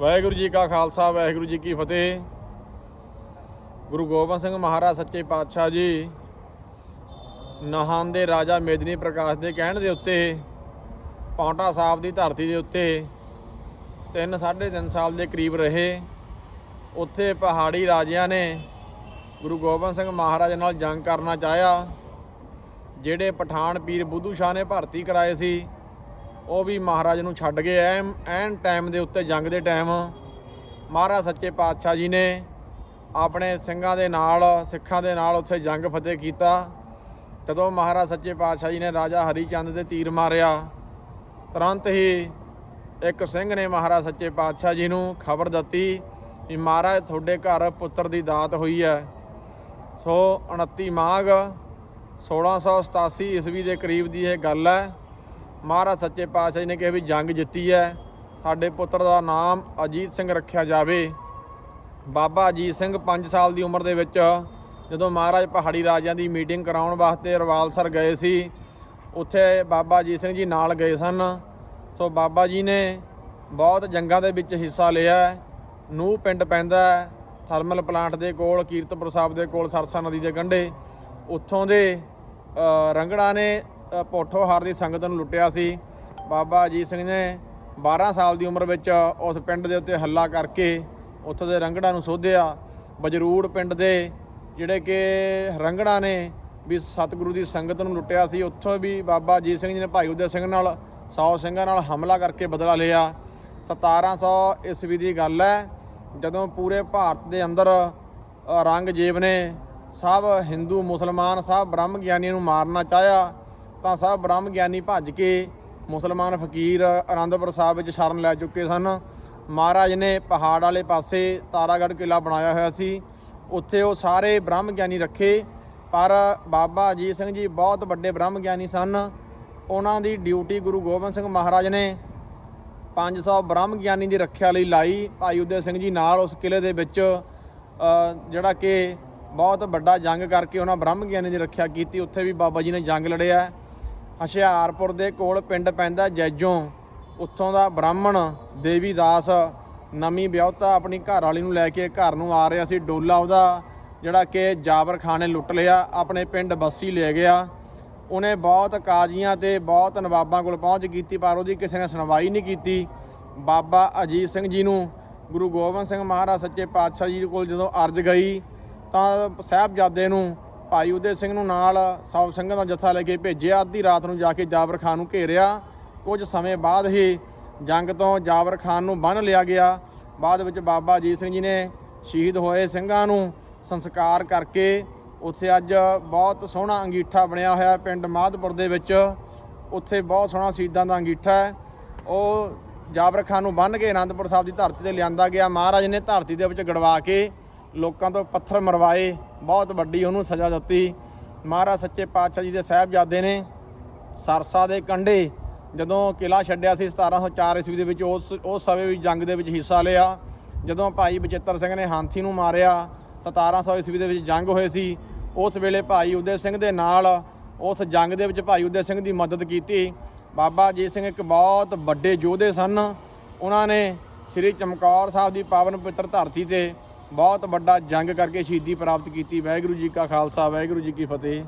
ਵਾਹਿਗੁਰੂ ਜੀ ਕਾ ਖਾਲਸਾ, ਵਾਹਿਗੁਰੂ ਜੀ ਕੀ ਫਤਿਹ। ਗੁਰੂ ਗੋਬਿੰਦ ਸਿੰਘ ਮਹਾਰਾਜ ਸੱਚੇ ਪਾਤਸ਼ਾਹ ਜੀ, ਨਹਾਨ ਦੇ ਰਾਜਾ ਮੇਦਨੀ ਪ੍ਰਕਾਸ਼ ਦੇ ਕਹਿਣ ਦੇ ਉੱਤੇ, ਪੌਂਟਾ ਸਾਹਿਬ ਦੀ ਧਰਤੀ ਦੇ ਉੱਤੇ 3 3.5 ਸਾਲ ਦੇ ਕਰੀਬ ਰਹੇ। ਉੱਥੇ ਪਹਾੜੀ ਰਾਜਿਆਂ ਨੇ ਗੁਰੂ ਗੋਬਿੰਦ ਸਿੰਘ ਮਹਾਰਾਜ ਨਾਲ ਜੰਗ ਕਰਨਾ ਚਾਹਿਆ, ਜਿਹੜੇ ਪਠਾਨ ਪੀਰ ਬੁੱਧੂ ਸ਼ਾਹ ਨੇ ਭਰਤੀ ਕਰਾਏ ਸੀ। ਉਹ ਵੀ ਮਹਾਰਾਜ ਨੂੰ ਛੱਡ ਗਏ। ਐਨ ਐਨ ਟਾਈਮ ਦੇ ਉੱਤੇ ਜੰਗ ਦੇ ਟਾਈਮ ਮਹਾਰਾਜ ਸੱਚੇ ਪਾਤਸ਼ਾਹ ਜੀ ਨੇ ਆਪਣੇ ਸਿੰਘਾਂ ਦੇ ਨਾਲ, ਸਿੱਖਾਂ ਦੇ ਨਾਲ ਉੱਥੇ ਜੰਗ ਫਤਿਹ ਕੀਤਾ। ਜਦੋਂ ਮਹਾਰਾਜ ਸੱਚੇ ਪਾਤਸ਼ਾਹ ਜੀ ਨੇ ਰਾਜਾ ਹਰੀ ਚੰਦ ਦੇ ਤੀਰ ਮਾਰਿਆ, ਤੁਰੰਤ ਹੀ ਇੱਕ ਸਿੰਘ ਨੇ ਮਹਾਰਾਜ ਸੱਚੇ ਪਾਤਸ਼ਾਹ ਜੀ ਨੂੰ ਖਬਰ ਦਿੱਤੀ ਵੀ ਮਹਾਰਾਜ, ਤੁਹਾਡੇ ਘਰ ਪੁੱਤਰ ਦੀ ਦਾਤ ਹੋਈ ਹੈ। ਸੋ 29 ਮਾਘ 1687 ਈਸਵੀ ਦੇ ਕਰੀਬ ਦੀ ਇਹ ਗੱਲ ਹੈ। ਮਹਾਰਾਜ ਸੱਚੇ ਪਾਤਸ਼ਾਹ ਜੀ ਨੇ ਕਿਹਾ ਵੀ ਜੰਗ ਜਿੱਤੀ ਹੈ, ਸਾਡੇ ਪੁੱਤਰ ਦਾ ਨਾਮ ਅਜੀਤ ਸਿੰਘ ਰੱਖਿਆ ਜਾਵੇ। ਬਾਬਾ ਅਜੀਤ ਸਿੰਘ 5 ਸਾਲ ਦੀ ਉਮਰ ਦੇ ਵਿੱਚ ਜਦੋਂ ਮਹਾਰਾਜ ਪਹਾੜੀ ਰਾਜਿਆਂ ਦੀ ਮੀਟਿੰਗ ਕਰਾਉਣ ਵਾਸਤੇ ਰਵਾਲਸਰ ਗਏ ਸੀ, ਉੱਥੇ ਬਾਬਾ ਅਜੀਤ ਸਿੰਘ ਜੀ ਨਾਲ ਗਏ ਸਨ। ਸੋ ਬਾਬਾ ਜੀ ਨੇ ਬਹੁਤ ਜੰਗਾਂ ਦੇ ਵਿੱਚ ਹਿੱਸਾ ਲਿਆ ਨੂੰ ਪਿੰਡ ਪੈਂਦਾ ਥਰਮਲ ਪਲਾਂਟ ਦੇ ਕੋਲ, ਕੀਰਤਪੁਰ ਸਾਹਿਬ ਦੇ ਕੋਲ, ਸਰਸਾ ਨਦੀ ਦੇ ਕੰਢੇ। ਉੱਥੋਂ ਦੇ ਰੰਗੜਾ ਨੇ ਪੋਠੋਹਾਰ ਦੀ ਸੰਗਤ ਨੂੰ ਲੁੱਟਿਆ ਸੀ। ਬਾਬਾ ਅਜੀਤ ਸਿੰਘ ਨੇ 12 ਸਾਲ ਦੀ ਉਮਰ ਵਿੱਚ ਉਸ ਪਿੰਡ ਦੇ ਉੱਤੇ ਹੱਲਾ ਕਰਕੇ ਉੱਥੋਂ ਦੇ ਰੰਗੜਾ ਨੂੰ ਸੋਧਿਆ। ਬਜਰੂੜ ਪਿੰਡ ਦੇ ਜਿਹੜੇ ਕਿ ਰੰਗੜਾ ਨੇ ਵੀ ਸਤਿਗੁਰੂ ਦੀ ਸੰਗਤ ਨੂੰ ਲੁੱਟਿਆ ਸੀ ਉੱਥੋਂ ਵੀ ਬਾਬਾ ਅਜੀਤ ਸਿੰਘ ਜੀ ਨੇ ਭਾਈ ਉਦੈ ਸਿੰਘ ਨਾਲ 100 ਸਿੰਘਾਂ ਨਾਲ ਹਮਲਾ ਕਰਕੇ ਬਦਲਾ ਲਿਆ। 1700 ਈਸਵੀ ਦੀ ਗੱਲ ਹੈ ਜਦੋਂ ਪੂਰੇ ਭਾਰਤ ਦੇ ਅੰਦਰ ਅ, ਨੇ ਸਭ ਹਿੰਦੂ ਮੁਸਲਮਾਨ ਸਭ ਬ੍ਰਹਮ ਗਿਆਨੀਆਂ ਨੂੰ ਮਾਰਨਾ ਚਾਹਿਆ ਤਾਂ ਸਭ ਬ੍ਰਹਮ ਗਿਆਨੀ ਭੱਜ ਕੇ ਮੁਸਲਮਾਨ ਫਕੀਰ ਆਨੰਦਪੁਰ ਸਾਹਿਬ ਵਿੱਚ ਸ਼ਰਨ ਲੈ ਚੁੱਕੇ ਸਨ। ਮਹਾਰਾਜ ਨੇ ਪਹਾੜ ਵਾਲੇ ਪਾਸੇ ਤਾਰਾਗੜ੍ਹ ਕਿਲਾ ਬਣਾਇਆ ਹੋਇਆ ਸੀ। ਉੱਥੇ ਉਹ ਸਾਰੇ ਬ੍ਰਹਮ ਗਿਆਨੀ ਰੱਖੇ। ਪਰ ਬਾਬਾ ਅਜੀਤ ਸਿੰਘ ਜੀ ਬਹੁਤ ਵੱਡੇ ਬ੍ਰਹਮ ਗਿਆਨੀ ਸਨ। ਉਹਨਾਂ ਦੀ ਡਿਊਟੀ ਗੁਰੂ ਗੋਬਿੰਦ ਸਿੰਘ ਮਹਾਰਾਜ ਨੇ 500 ਬ੍ਰਹਮ ਗਿਆਨੀ ਦੀ ਰੱਖਿਆ ਲਈ ਲਾਈ। ਭਾਈ ਉਦੈ ਸਿੰਘ ਜੀ ਨਾਲ ਉਸ ਕਿਲੇ ਦੇ ਵਿੱਚ ਜਿਹੜਾ ਕਿ ਬਹੁਤ ਵੱਡਾ ਜੰਗ ਕਰਕੇ ਉਹਨਾਂ ਬ੍ਰਹਮ ਗਿਆਨੀ ਦੀ ਰੱਖਿਆ ਕੀਤੀ। ਉੱਥੇ ਵੀ ਬਾਬਾ ਜੀ ਨੇ ਜੰਗ ਲੜਿਆ। ਹੁਸ਼ਿਆਰਪੁਰ ਦੇ ਕੋਲ ਪਿੰਡ ਪੈਂਦਾ ਜੈਜੋਂ। ਉੱਥੋਂ ਦਾ ਬ੍ਰਾਹਮਣ ਦੇਵੀ ਦਾਸ ਨਵੀਂ ਵਿਆਹਤਾ ਆਪਣੀ ਘਰ ਵਾਲੀ ਨੂੰ ਲੈ ਕੇ ਘਰ ਨੂੰ ਆ ਰਿਹਾ ਸੀ। ਡੋਲਾ ਉਹਦਾ ਜਿਹੜਾ ਕਿ ਜਾਬਰ ਖਾਨ ਨੇ ਲੁੱਟ ਲਿਆ, ਆਪਣੇ ਪਿੰਡ ਬੱਸੀ ਲੈ ਗਿਆ। ਉਹਨੇ ਬਹੁਤ ਕਾਜ਼ੀਆਂ ਤੇ ਬਹੁਤ ਨਵਾਬਾਂ ਕੋਲ ਪਹੁੰਚ ਕੀਤੀ, ਪਰ ਉਹਦੀ ਕਿਸੇ ਨੇ ਸੁਣਵਾਈ ਨਹੀਂ ਕੀਤੀ। ਬਾਬਾ ਅਜੀਤ ਸਿੰਘ ਜੀ ਨੂੰ ਗੁਰੂ ਗੋਬਿੰਦ ਸਿੰਘ ਮਹਾਰਾਜ ਸੱਚੇ ਪਾਤਸ਼ਾਹ ਜੀ ਕੋਲ ਜਦੋਂ ਅਰਜ ਗਈ, ਤਾਂ ਸਾਹਿਬਜ਼ਾਦੇ ਨੂੰ ਭਾਈ ਉਦੇ ਸਿੰਘ ਨੂੰ ਨਾਲ ਸੌ ਸਿੰਘਾਂ ਦਾ ਜੱਥਾ ਲੈ ਕੇ ਭੇਜਿਆ। ਅੱਧੀ ਰਾਤ ਨੂੰ ਜਾ ਕੇ ਜਾਬਰ ਖਾਨ ਨੂੰ ਘੇਰਿਆ। ਕੁਝ ਸਮੇਂ ਬਾਅਦ ਹੀ ਜੰਗ ਤੋਂ ਜਾਬਰ ਖਾਨ ਨੂੰ ਬੰਨ੍ਹ ਲਿਆ ਗਿਆ। ਬਾਅਦ ਵਿੱਚ ਬਾਬਾ ਅਜੀਤ ਸਿੰਘ ਜੀ ਨੇ ਸ਼ਹੀਦ ਹੋਏ ਸਿੰਘਾਂ ਨੂੰ ਸੰਸਕਾਰ ਕਰਕੇ ਉੱਥੇ ਅੱਜ ਬਹੁਤ ਸੋਹਣਾ ਅੰਗੀਠਾ ਬਣਿਆ ਹੋਇਆ ਪਿੰਡ ਮਾਧਪੁਰ ਦੇ ਵਿੱਚ ਉੱਥੇ ਬਹੁਤ ਸੋਹਣਾ ਸ਼ਹੀਦਾਂ ਦਾ ਅੰਗੀਠਾ ਹੈ। ਉਹ ਜਾਬਰ ਖਾਨ ਨੂੰ ਬੰਨ੍ਹ ਕੇ ਅਨੰਦਪੁਰ ਸਾਹਿਬ ਦੀ ਧਰਤੀ ਤੇ ਲਿਆਂਦਾ ਗਿਆ। ਮਹਾਰਾਜ ਨੇ ਧਰਤੀ ਦੇ ਵਿੱਚ ਗੜਵਾ ਕੇ ਲੋਕਾਂ ਤੋਂ ਪੱਥਰ ਮਰਵਾਏ, ਬਹੁਤ ਵੱਡੀ ਉਹਨੂੰ ਸਜ਼ਾ ਦਿੱਤੀ। ਮਹਾਰਾਜ ਸੱਚੇ ਪਾਤਸ਼ਾਹ ਜੀ ਦੇ ਸਾਹਿਬਜ਼ਾਦੇ ਨੇ ਸਰਸਾ ਦੇ ਕੰਢੇ ਜਦੋਂ ਕਿਲਾ ਛੱਡਿਆ ਸੀ 1704 ਈਸਵੀ ਦੇ ਵਿੱਚ, ਉਸ ਉਸ ਸਮੇਂ ਵੀ ਜੰਗ ਦੇ ਵਿੱਚ ਹਿੱਸਾ ਲਿਆ। ਜਦੋਂ ਭਾਈ ਬਚਿੱਤਰ ਸਿੰਘ ਨੇ ਹਾਥੀ ਨੂੰ ਮਾਰਿਆ 1700 ਈਸਵੀ ਦੇ ਵਿੱਚ ਜੰਗ ਹੋਏ ਸੀ। ਉਸ ਵੇਲੇ ਭਾਈ ਉਦੈ ਸਿੰਘ ਦੇ ਨਾਲ ਉਸ ਜੰਗ ਦੇ ਵਿੱਚ ਭਾਈ ਉਦੈ ਸਿੰਘ ਦੀ ਮਦਦ ਕੀਤੀ। ਬਾਬਾ ਅਜੀਤ ਸਿੰਘ ਇੱਕ ਬਹੁਤ ਵੱਡੇ ਯੋਧੇ ਸਨ। ਉਹਨਾਂ ਨੇ ਸ੍ਰੀ ਚਮਕੌਰ ਸਾਹਿਬ ਦੀ ਪਾਵਨ ਪਵਿੱਤਰ ਧਰਤੀ ਤੇ ਬਹੁਤ ਵੱਡਾ ਜੰਗ ਕਰਕੇ ਸ਼ਹੀਦੀ ਪ੍ਰਾਪਤ ਕੀਤੀ। ਵਾਹਿਗੁਰੂ ਜੀ ਕਾ ਖਾਲਸਾ, ਵਾਹਿਗੁਰੂ ਜੀ ਕੀ ਫਤਿਹ।